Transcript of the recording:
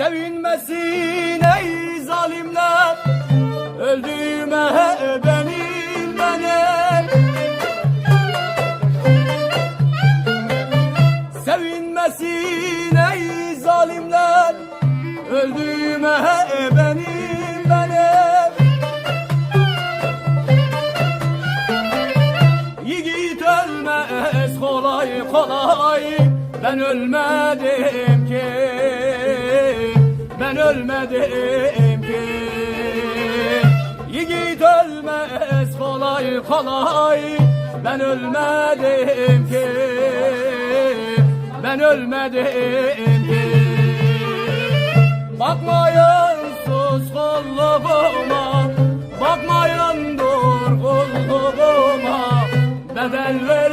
Sevinmesin ey zalimler. Öldüğüme beni beni Sevinmesin ey zalimler. Öldüğüme beni beni Yiğit ölmez kolay kolay. Ben ölmedim. Ben ölmedim ki. Yiğit ölmez kolay kolay. Ben ölmedim ki. Ben ölmedim ki. Bakmayın sus kulluğuma Bakmayın dur kulluğuma Bedel verdim